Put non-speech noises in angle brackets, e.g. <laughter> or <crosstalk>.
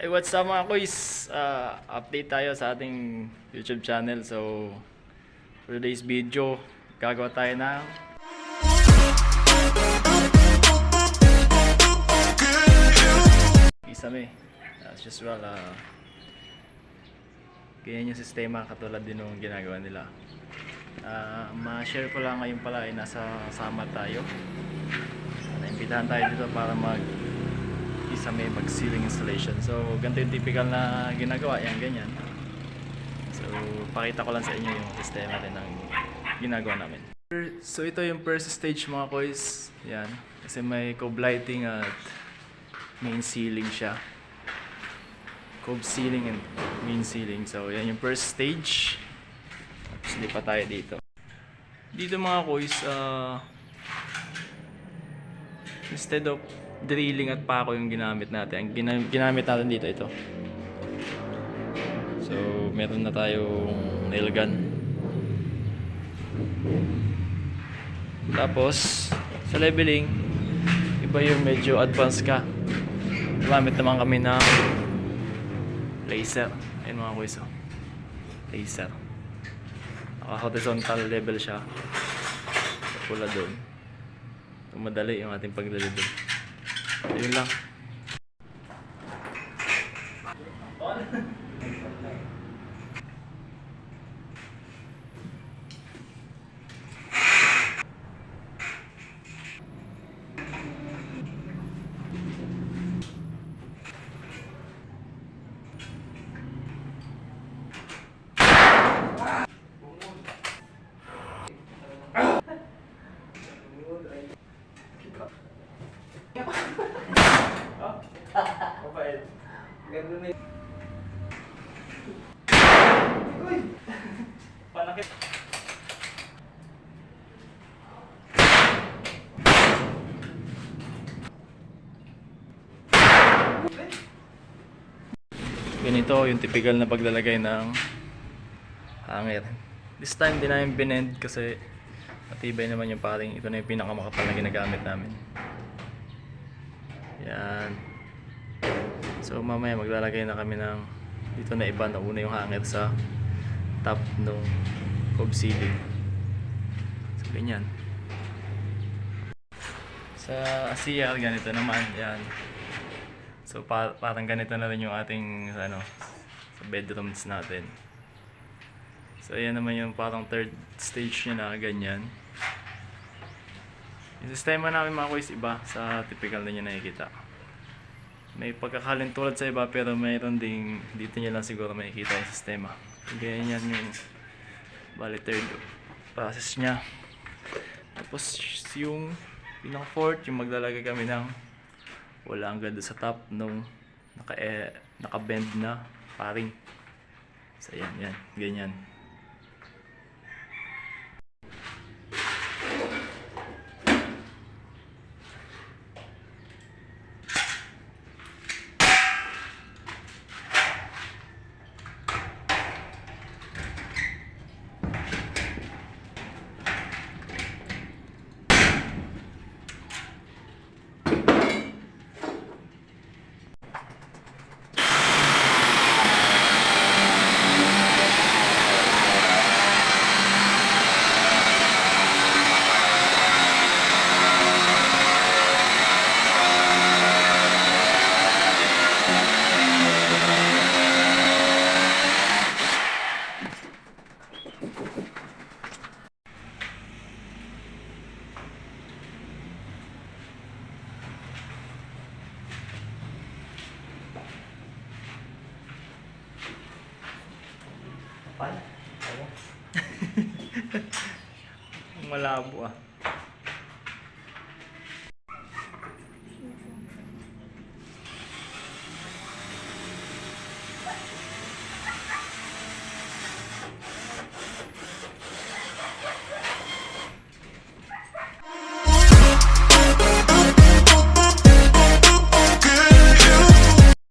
Hey, what's up mga kuys? Ah, update tayo sa ating YouTube channel. So, for today's video, gagawa tayo ng Kisame. As usual, ah, ganyan yung sistema katulad din ng ginagawa nila. Ah, ma-share ko lang ngayon pala ay nasa sama tayo. Naimbitahan tayo dito para mag isa may mag ceiling installation. So, ganito yung typical na ginagawa. Yan, ganyan. So, pakita ko lang sa inyo yung sistema rin ng ginagawa namin. So, ito yung first stage mga boys. Yan. Kasi may cove lighting at main ceiling siya. Cove ceiling and main ceiling. So, yan yung first stage. Tapos, lipat tayo dito. Dito mga boys, ah... instead of drilling at pako yung ginamit natin. Ang gina- ginamit natin dito ito. So, meron na tayong nail gun. Tapos, sa leveling, iba yung medyo advanced ka. Gumamit naman kami ng laser. Ayun mga kuys. oh. Laser. Naka-horizontal level siya. Pula doon. Tumadali yung ating paglalibel. Ayun lang. Panakit. Ganito yung typical na paglalagay ng hanger. This time din namin binend kasi matibay naman yung paring. Ito na yung pinakamakapal na ginagamit namin. Yan. So mamaya maglalagay na kami ng dito na iba na una yung hanger sa top ng cove ceiling. So ganyan. Sa CR ganito naman yan. So pa- parang ganito na rin yung ating ano sa bedrooms natin. So ayan naman yung parang third stage niya na ganyan. Yung sistema namin mga kuys iba sa typical na nyo nakikita. May pagkakalin tulad sa iba pero mayroon ding dito nyo lang siguro makikita yung sistema. Ganyan yan yung bali third process niya. Tapos yung pinaka fourth yung maglalagay kami ng wala ang ganda sa top nung naka eh, naka-bend na paring. So yan yan, ganyan. <laughs> Malabo ah.